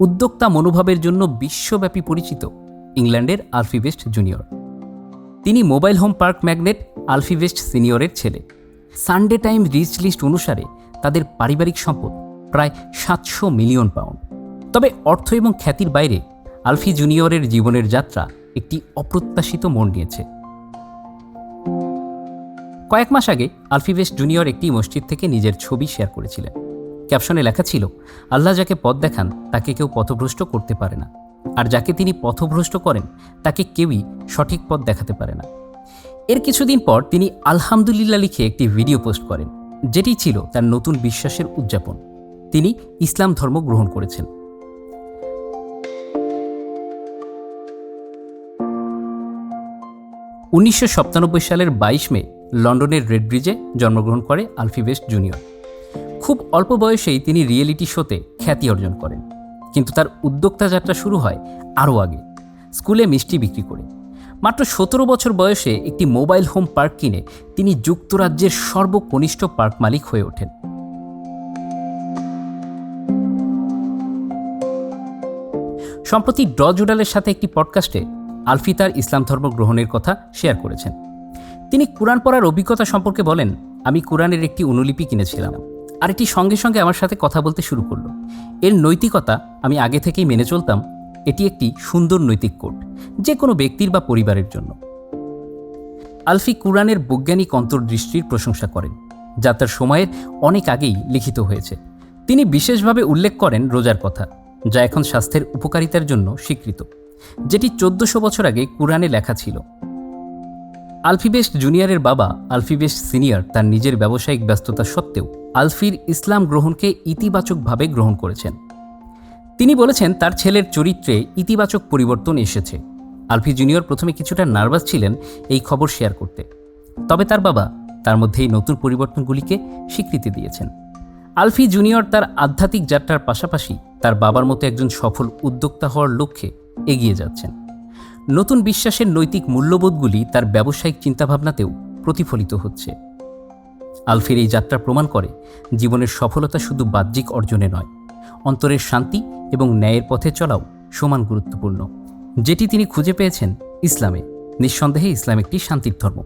উদ্যোক্তা মনোভাবের জন্য বিশ্বব্যাপী পরিচিত ইংল্যান্ডের আলফি বেস্ট জুনিয়র। তিনি mobile home park magnet, Alfie Best সিনিয়রের ছেলে। সানডে টাইম রিচ লিস্ট অনুসারে তাদের পারিবারিক সম্পদ প্রায় সাতশো মিলিয়ন পাউন্ড। তবে অর্থ এবং খ্যাতির বাইরে আলফি জুনিয়রের জীবনের যাত্রা একটি অপ্রত্যাশিত মন নিয়েছে। কয়েক মাস আগে আলফি বেস্ট জুনিয়র একটি মসজিদ থেকে নিজের ছবি শেয়ার করেছিলেন। ক্যাপশনে লেখা ছিল, আল্লাহ যাকে পথ দেখান, তাকে কেউ পথভ্রষ্ট করতে পারে না। আর যাকে তিনি পথভ্রষ্ট করেন, তাকে কেউই সঠিক পথ দেখাতে পারে না। এর কিছুদিন পর তিনি আলহামদুলিল্লাহ লিখে একটি ভিডিও পোস্ট করেন, যেটি ছিল তার নতুন বিশ্বাসের উদযাপন। তিনি ইসলাম ধর্ম গ্রহণ করেছেন। উনিশশো সাতানব্বই সালের বাইশ মে লন্ডনের রেড ব্রিজে জন্মগ্রহণ করে আলফি বেস্ট জুনিয়র। খুব অল্প বয়সেই তিনি রিয়েলিটি শোতে খ্যাতি অর্জন করেন। কিন্তু তার উদ্যোক্তা যাত্রা শুরু হয় আরও আগে, স্কুলে মিষ্টি বিক্রি করে। মাত্র সতেরো বছর বয়সে একটি মোবাইল হোম পার্ক কিনে তিনি যুক্তরাজ্যের সর্বকনিষ্ঠ পার্ক মালিক হয়ে ওঠেন। সম্প্রতি ড জুডালের সাথে একটি পডকাস্টে আলফি তার ইসলাম ধর্ম গ্রহণের কথা শেয়ার করেছেন। তিনি কোরআন পড়ার অভিজ্ঞতা সম্পর্কে বলেন, আমি কোরআনের একটি অনুলিপি কিনেছিলাম। আর এটি সঙ্গে সঙ্গে আমার সাথে কথা বলতে শুরু করল। এর নৈতিকতা আমি আগে থেকেই মেনে চলতাম, এটি একটি সুন্দর নৈতিক কোড, যে কোনো ব্যক্তির বা পরিবারের জন্য। আলফি কোরআনের বৈজ্ঞানিক অন্তর্দৃষ্টির প্রশংসা করেন, যা তার সময়ের অনেক আগেই লিখিত হয়েছে। তিনি বিশেষভাবে উল্লেখ করেন রোজার কথা, যা এখন স্বাস্থ্যের উপকারিতার জন্য স্বীকৃত, যেটি চোদ্দশো বছর আগে কোরআনে লেখা ছিল। আলফিবেস্ট জুনিয়রের বাবা আলফিবেস্ট সিনিয়র, তার নিজের ব্যবসায়িক ব্যস্ততা সত্ত্বেও আলফির ইসলাম গ্রহণকে ইতিবাচকভাবে গ্রহণ করেছেন। তিনি বলেছেন, তার ছেলের চরিত্রে ইতিবাচক পরিবর্তন এসেছে। আলফি জুনিয়র প্রথমে কিছুটা নার্ভাস ছিলেন এই খবর শেয়ার করতে। তবে তার বাবা তার মধ্যে এই নতুন পরিবর্তনগুলিকে স্বীকৃতি দিয়েছেন। আলফি জুনিয়র তার আধ্যাত্মিক যাত্রার পাশাপাশি তার বাবার মতো একজন সফল উদ্যোক্তা হওয়ার লক্ষ্যে এগিয়ে যাচ্ছেন। নতুন বিশ্বাসের নৈতিক মূল্যবোধগুলি তার ব্যবসায়িক চিন্তাভাবনাতেও প্রতিফলিত হচ্ছে। আলফির এই যাত্রা প্রমাণ করে জীবনের সফলতা শুধু বাহ্যিক অর্জনে নয়, অন্তরের শান্তি এবং ন্যায়ের পথে চলাও সমান গুরুত্বপূর্ণ। যেটি তিনি খুঁজে পেয়েছেন ইসলামে, নিঃসন্দেহে ইসলাম একটি শান্তির ধর্ম।